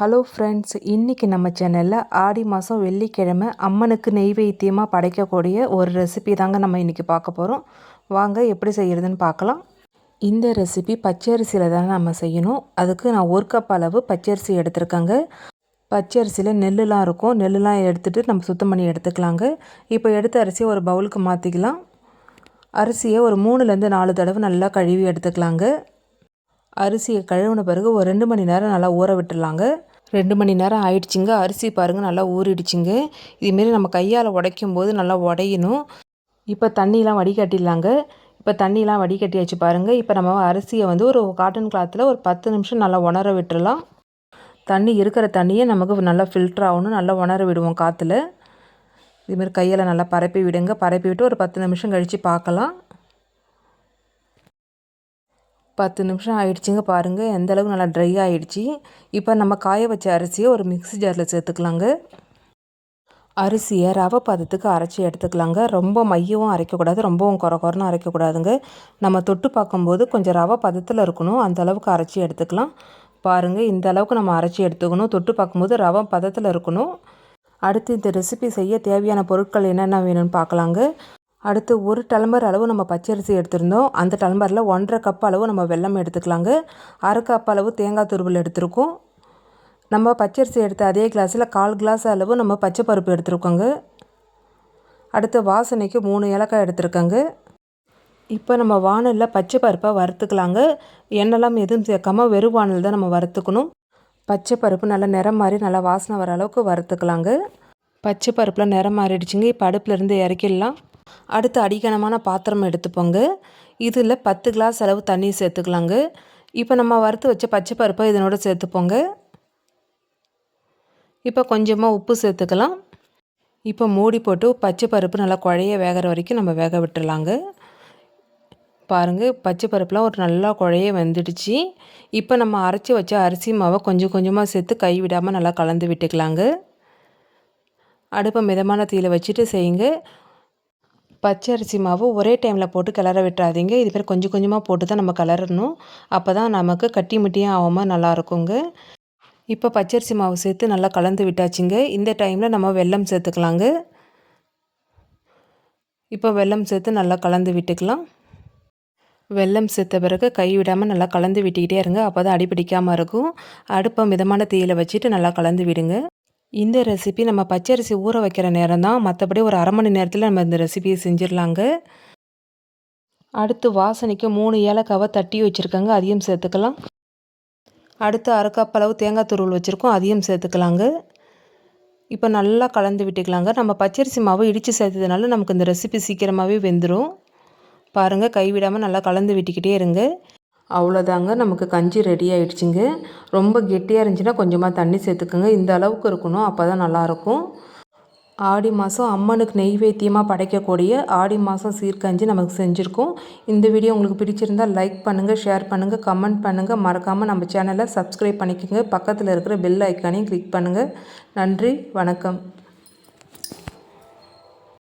Hello friends இன்றைக்கி நம்ம சேனலில் ஆடி மாதம் வெள்ளிக்கிழமை அம்மனுக்கு நெய்வேத்தியமாக படைக்கக்கூடிய ஒரு ரெசிபி தாங்க நம்ம இன்றைக்கி பார்க்க போகிறோம் வாங்க எப்படி செய்கிறதுன்னு பார்க்கலாம். இந்த ரெசிபி பச்சரிசியில் தானே நம்ம செய்யணும். அதுக்கு நான் ஒரு கப் அளவு பச்சரிசி எடுத்திருக்கேங்க. பச்சரிசியில் நெல்லுலாம் இருக்கும். நெல்லுலாம் எடுத்துகிட்டு நம்ம சுத்தம் பண்ணி எடுத்துக்கலாங்க. இப்போ எடுத்த அரிசியை ஒரு பவுலுக்கு மாற்றிக்கலாம் அரிசியை ஒரு மூணுலேருந்து நாலு தடவை நல்லா கழுவி எடுத்துக்கலாங்க. அரிசியை கழுவின பிறகு ஒரு ரெண்டு மணி நேரம் நல்லா ஊற விட்டுடலாங்க. ரெண்டு மணி நேரம் ஆயிடுச்சுங்க. அரிசி பாருங்கள் நல்லா ஊறிடுச்சுங்க. இதுமாரி நம்ம கையால் உடைக்கும் போது நல்லா உடையணும். இப்போ தண்ணிலாம் வடிகட்டிடலாங்க. இப்போ தண்ணிலாம் வடிகட்டியாச்சு பாருங்கள் இப்போ நம்ம அரிசியை வந்து ஒரு காட்டன் கிளாத்தில் ஒரு பத்து நிமிஷம் நல்லா உணர விட்டுறலாம். தண்ணி இருக்கிற தண்ணியை நமக்கு நல்லா ஃபில்டர் ஆகணும். நல்லா உணர விடுவோம் காற்றுல இதுமாரி கையில் நல்லா பரப்பி விடுங்க. பரப்பி விட்டு ஒரு பத்து நிமிஷம் கழித்து பார்க்கலாம். பத்து நிமிஷம் ஆயிடுச்சுங்க பாருங்கள் எந்தளவுக்கு நல்லா ட்ரை ஆகிடுச்சி இப்போ நம்ம காய வச்ச அரிசியை ஒரு மிக்ஸி ஜாரில் சேர்த்துக்கலாங்க. அரிசியை ரவை பதத்துக்கு அரைச்சி எடுத்துக்கலாங்க. ரொம்ப மையவும் அரைக்கக்கூடாது. ரொம்பவும் குறை குறைன்னு அரைக்கக்கூடாதுங்க. நம்ம தொட்டு பார்க்கும்போது கொஞ்சம் ரவை பதத்தில் இருக்கணும். அந்த அளவுக்கு அரைச்சி எடுத்துக்கலாம். பாருங்கள் இந்த அளவுக்கு நம்ம அரைச்சி எடுத்துக்கணும். தொட்டு பார்க்கும்போது ரவை பதத்தில் இருக்கணும். அடுத்து இந்த ரெசிபி செய்ய தேவையான பொருட்கள் என்னென்ன வேணும்னு பார்க்கலாங்க. அடுத்து ஒரு டலம்பர் அளவு நம்ம பச்சரிசி எடுத்திருந்தோம். அந்த டலம்பரில் ஒன்றரை கப் அளவு நம்ம வெள்ளம் எடுத்துக்கலாங்க. அரை கப் அளவு தேங்காய் துருவல் எடுத்திருக்கோம். நம்ம பச்சரிசி எடுத்த அதே கிளாஸில் கால் கிளாஸ் அளவு நம்ம பச்சை பருப்பு எடுத்துருக்கோங்க. அடுத்து வாசனைக்கு மூணு ஏலக்காய் எடுத்திருக்கோங்க. இப்போ நம்ம வானலில் பச்சை பருப்பை வறுத்துக்கலாங்க. எண்ணெய்லாம் எதுவும் சேர்க்காமல் வெறும் வானல் தான் நம்ம வறுத்துக்கணும். பச்சை பருப்பு நல்லா நிறம் மாதிரி நல்லா வாசனை வர அளவுக்கு வறுத்துக்கலாங்க. பச்சை பருப்பில் நிறம் மாறிடுச்சுங்க. இப்போ அடுப்பிலேருந்து இறக்கிடலாம். அடுத்து அடிக்கனமான பாத்திரம் எடுத்துப்போங்க. இதில் பத்து கிளாஸ் அளவு தண்ணி சேர்த்துக்கலாங்க. இப்போ நம்ம வறுத்து வச்ச பச்சை பருப்பை இதனோட சேர்த்துப்போங்க. இப்போ கொஞ்சமாக உப்பு சேர்த்துக்கலாம். இப்போ மூடி போட்டு பச்சை பருப்பு நல்லா குழைய வேகிற வரைக்கும் நம்ம வேக விட்டுடலாங்க பாருங்கள் பச்சை பருப்புலாம் ஒரு நல்லா குழைய வெந்துடுச்சு. இப்போ நம்ம அரைச்சி வச்ச அரிசி மாவை கொஞ்சம் கொஞ்சமாக சேர்த்து கை விடாமல் நல்லா கலந்து விட்டுக்கலாங்க. அடுப்பை மிதமான தீயில் வச்சுட்டு செய்யுங்க. பச்சரிசி மாவு ஒரே டைமில் போட்டு கிளற விட்டுறாதீங்க. இது பேர் கொஞ்சம் கொஞ்சமாக போட்டு தான் நம்ம கிளறணும். அப்போ தான் நமக்கு கட்டி முட்டியும் ஆகாமல் நல்லாயிருக்குங்க இப்போ பச்சரிசி மாவு சேர்த்து நல்லா கலந்து விட்டாச்சுங்க. இந்த டைமில் நம்ம வெல்லம் சேர்த்துக்கலாங்க. இப்போ வெல்லம் சேர்த்து நல்லா கலந்து விட்டுக்கலாம். வெல்லம் சேர்த்த பிறகு கை விடாமல் நல்லா கலந்து விட்டுக்கிட்டே இருங்க. அப்போ தான் அடிப்பிடிக்காமல் இருக்கும். அடுப்பை மிதமான தீயில் வச்சுட்டு நல்லா கலந்து விடுங்க. இந்த ரெசிபி நம்ம பச்சரிசி ஊற வைக்கிற நேரம் தான் மற்றபடி ஒரு அரை மணி நேரத்தில் நம்ம இந்த ரெசிபியை செஞ்சிடலாங்க. அடுத்து வாசனைக்கு மூணு ஏலக்காவை தட்டி வச்சுருக்கோங்க. அதையும் சேர்த்துக்கலாம். அடுத்து அரை கப் அளவு தேங்காய் துருவல் வச்சுருக்கோம். அதையும் சேர்த்துக்கலாங்க. இப்போ நல்லா கலந்து விட்டுக்கலாங்க. நம்ம பச்சரிசி மாவு இடித்து சேர்த்ததுனால நமக்கு இந்த ரெசிபி சீக்கிரமாகவே வெந்துடும் பாருங்கள் கைவிடாமல் நல்லா கலந்து விட்டுக்கிட்டே இருங்க. அவ்வளோதாங்க. நமக்கு கஞ்சி ரெடி ஆகிடுச்சிங்க ரொம்ப கெட்டியாக இருந்துச்சுன்னா கொஞ்சமாக தண்ணி சேர்த்துக்கோங்க. இந்த அளவுக்கு இருக்கணும். அப்போ தான் நல்லாயிருக்கும். ஆடி மாதம் அம்மனுக்கு நெய்வேத்தியமாக படைக்கக்கூடிய ஆடி மாதம் சீர்கஞ்சி நமக்கு செஞ்சுருக்கோம். இந்த வீடியோ உங்களுக்கு பிடிச்சிருந்தால் லைக் பண்ணுங்கள் ஷேர் பண்ணுங்கள் கமெண்ட் பண்ணுங்கள் மறக்காமல் நம்ம சேனலை சப்ஸ்கிரைப் பண்ணிக்கோங்க. பக்கத்தில் இருக்கிற பெல் ஐக்கானையும் கிளிக் பண்ணுங்கள் நன்றி வணக்கம்.